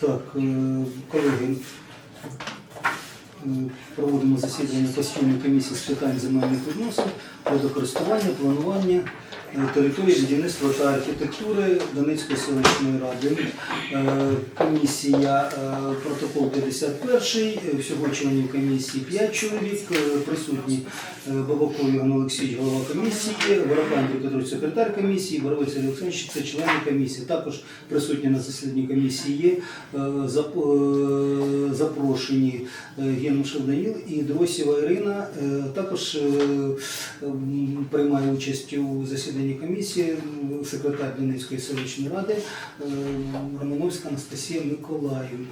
Так, е, колеги, проводимо засідання постійної комісії з питань земельних відносин, водокористування, планування е, території будівництва та архітектури Донецької селищної ради. Е, Комісія, е, протокол 51, е, всього членів комісії 5 чоловік, е, присутні е, Бабаков Іван Олексійович, голова комісії, Воропан Петрович, секретар комісії, Боровець Олексій Олексійович, це члени комісії. Також присутні на засіданні комісії є е, зап- е, запрошені е, Генушев і Дросєва Ірина. Е, Також е, приймає участь у засіданні комісії секретар Донецької селищної ради е, Романовська Анастасія Миколаївна.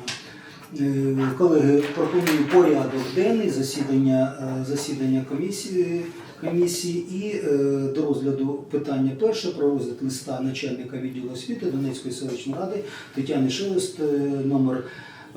Колеги, пропоную порядок денний засідання, засідання комісії. Комісії і до розгляду питання перше про розгляд листа начальника відділу освіти Донецької селищної ради Тетяни Шелест, номер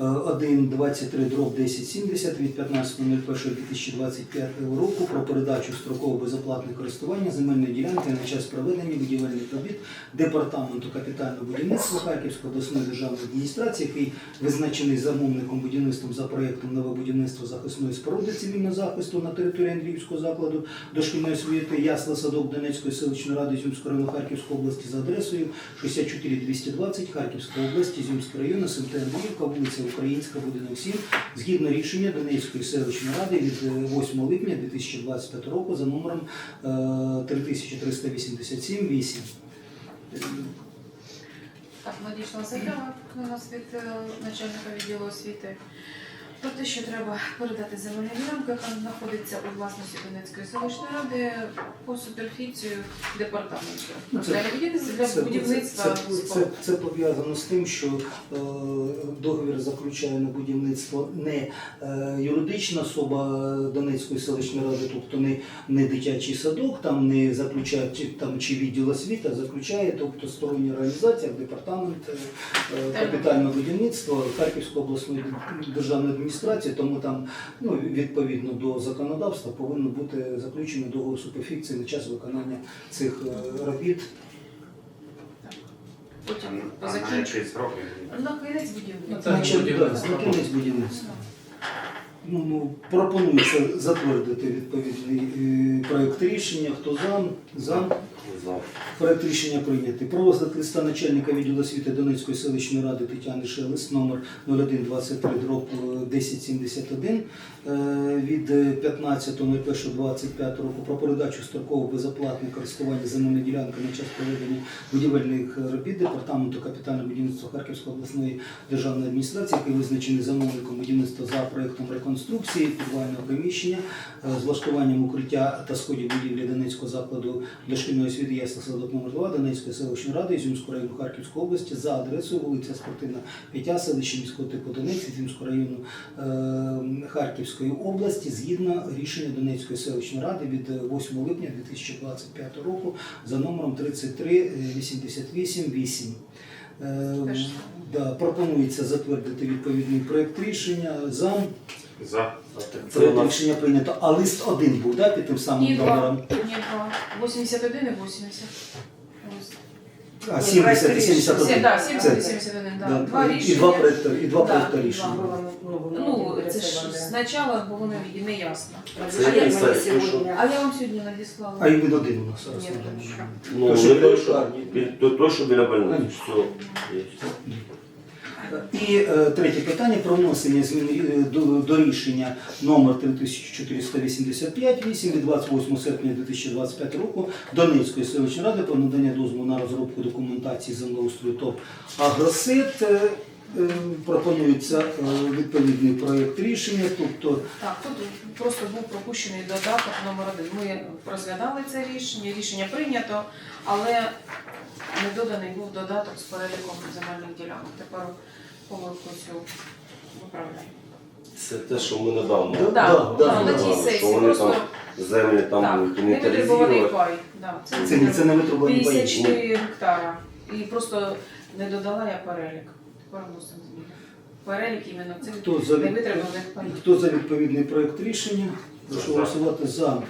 е, 123 дроб 1070 від 15.01.2025 року про передачу строкового безоплатне користування земельної ділянки на час проведення будівельних робіт департаменту капітального будівництва Харківської обласної державної адміністрації, який визначений замовником будівництвом за проєктом нове будівництво захисної споруди цивільного захисту на території Андріївського закладу дошкільної освіти Ясла Садок Донецької селищної ради Зюмського району Харківської області за адресою 64220 Харківської області, Зюмського району, СМТ Андріївка, вулиця Українська, будинок 7, згідно рішення Донецької селищної ради від е, 8 липня 2025 року за номером е, 3387 8. Так, надійшла заява у нас від е, начальника відділу освіти про те, що треба передати земельну ділянку, яка знаходиться у власності Донецької селищної ради по суперфіцію департаменту. Ну, це- Для будівництва, Це, будівництва це, це, це, це пов'язано з тим, що е, договір заключає на будівництво не е, юридична особа Донецької селищної ради, тобто не, не дитячий садок, там не заключає чи, там, чи відділ освіти, а заключає тобто стороння організація, департамент е, е, капітального будівництва Харківської обласної державної адміністрації, тому там ну, відповідно до законодавства повинно бути заключено договор суперфікції на час виконання цих е, робіт. Потім А на який срок? На кінець будівництва. На кінець будівництва. Ну, ну, пропонується затвердити відповідний е, проект рішення. Хто за? За. За. Проект рішення прийнятий. Про розгляд листа начальника відділу освіти Донецької селищної ради Тетяни Шелест, номер 0123 дроб 1071 е, від 15.01.25 року про передачу строкового безоплатне користування земельної ділянки на час проведення будівельних робіт департаменту капітального будівництва Харківської обласної державної адміністрації, який визначений замовником будівництва за проектом реконструкції підвального приміщення е, з влаштуванням укриття та сходів будівлі Донецького закладу дошкільної освіти Ясла Садок номер 2 Донецької селищної ради Ізюмського району Харківської області за адресою вулиця Спортивна 5, селище міського типу Донець, Ізюмського району е, Харківської області згідно рішення Донецької селищної ради від 8 липня 2025 року за номером 3388 Е. Да, пропонується затвердити відповідний проект рішення за За. проект рішення прийнято. А лист один був да, під тим самим Ні, два. номером. Ні, два. 81 і 80. Ось. А 70 і 71. Сім- да, 70 і 71, да. Да, Два і- рішення. І два проекти, і два Да, проекти рішення. Ну, це ж спочатку було не, не ясно. Це який сайт? А я вам сьогодні надіслала. А і він один у нас зараз. Ні. Ну, То, не що той, що, лікарні. бі- то, то, що біля больниці. Все. Є. І е, третє питання про внесення змін е, до, до рішення номер 3485 8 від 28 серпня 2025 року Донецької селищної ради про надання дозволу на розробку документації землеустрою ТОП Агросет. Е, Пропонується е, відповідний проєкт рішення, тобто Так, тут просто був пропущений додаток номер один. Ми розглядали це рішення, рішення прийнято, але не доданий був додаток з переліком земельних ділянок. Тепер помилку цю виправляємо. Це те, що ми недавно. Да, Так, да, на да, тій Що сесії вони просто там землі там так, будуть невитребуваний інвентаризувати. пай. Да, це це, не- це не витребувані 54 гектара. І просто не додала я перелік. Перелік іменно цих Хто за, від- паїв. хто за відповідний проєкт рішення? Прошу голосувати за.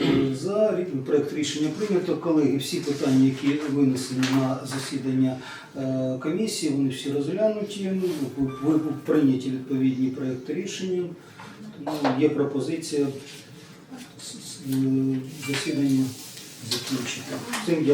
Е, За рі- проект рішення прийнято. Колеги, всі питання, які винесені на засідання е, комісії, вони всі розглянуті. Ну, Ви прийняті відповідні проекти рішення. Тому є пропозиція с- с- е, засідання закінчити.